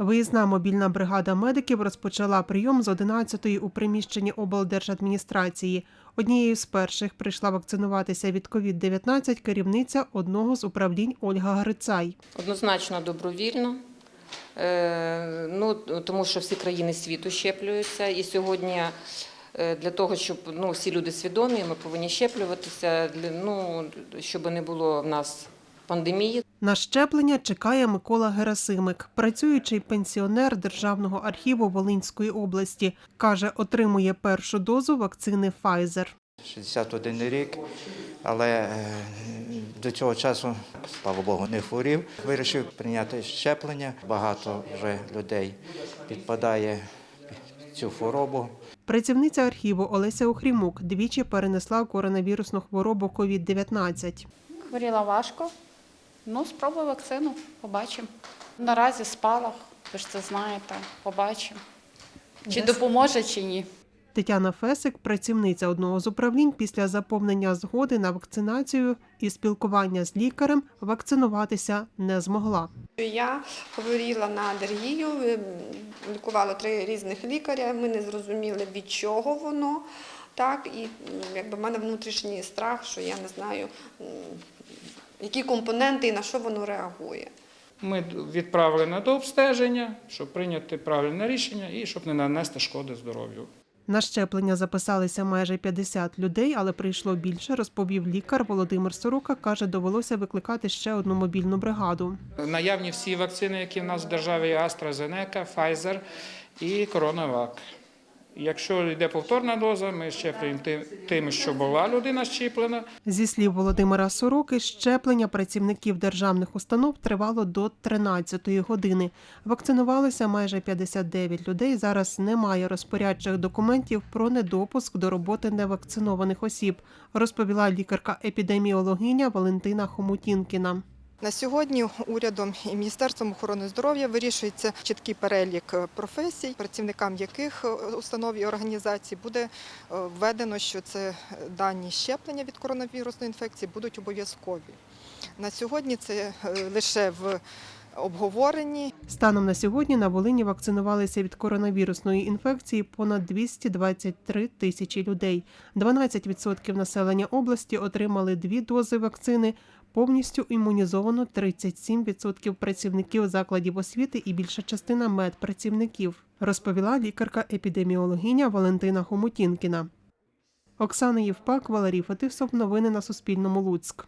Виїзна мобільна бригада медиків розпочала прийом з 11-ї у приміщенні облдержадміністрації. Однією з перших прийшла вакцинуватися від COVID-19 керівниця одного з управлінь Ольга Грицай. Однозначно добровільно. Е, Ну, тому що всі країни світу щеплюються. І сьогодні е, для того, щоб ну, всі люди свідомі, ми повинні щеплюватися, ну, щоб не було в нас пандемії. На щеплення чекає Микола Герасимик, працюючий пенсіонер Державного архіву Волинської області. Каже, отримує першу дозу вакцини Pfizer. 61 рік, але е, до цього часу, слава Богу, не хворів. Вирішив прийняти щеплення. Багато вже людей підпадає цю хворобу. Працівниця архіву Олеся Охрімук двічі перенесла коронавірусну хворобу COVID-19. Хворіла важко. Ну, спробую вакцину, побачимо. Наразі спалах, ви ж це знаєте, побачимо. Чи допоможе, чи ні. Тетяна Фесик, працівниця одного з управлінь, після заповнення згоди на вакцинацію і спілкування з лікарем вакцинуватися не змогла. Я хворіла на алергію, е, лікувала три різних лікаря. Ми не зрозуміли, від чого воно. Так, і якби в мене внутрішній страх, що я не знаю, які компоненти і на що воно реагує. Ми відправили на дообстеження, щоб прийняти правильне рішення і щоб не нанести шкоди здоров'ю. На щеплення записалися майже 50 людей, але прийшло більше, розповів лікар Володимир Сорока. Каже, довелося викликати ще одну мобільну бригаду. Наявні всі вакцини, які в нас в державі є AstraZeneca, Pfizer і CoronaVac. Якщо йде повторна доза, ми щеплюємо тим- що була людина щеплена. Зі слів Володимира Сороки, щеплення працівників державних установ тривало до 13-ї години. Вакцинувалося майже 59 людей. Зараз немає розпорядчих документів про недопуск до роботи невакцинованих осіб, розповіла лікарка-епідеміологиня Валентина Хомутінкіна. На сьогодні урядом і Міністерством охорони здоров'я вирішується чіткий перелік е, професій, працівникам яких е, установ і організацій буде е, введено, що це дані щеплення від коронавірусної інфекції будуть обов'язкові. На сьогодні це лише в обговоренні. Станом на сьогодні на Волині вакцинувалися від коронавірусної інфекції понад 223 тисячі людей. 12% населення області отримали дві дози вакцини. Повністю імунізовано 37% працівників закладів освіти і більша частина медпрацівників, розповіла лікарка-епідеміологиня Валентина Хомутінкіна. Оксана Євпак, Валерій Фетисов. Новини на Суспільному. Луцьк.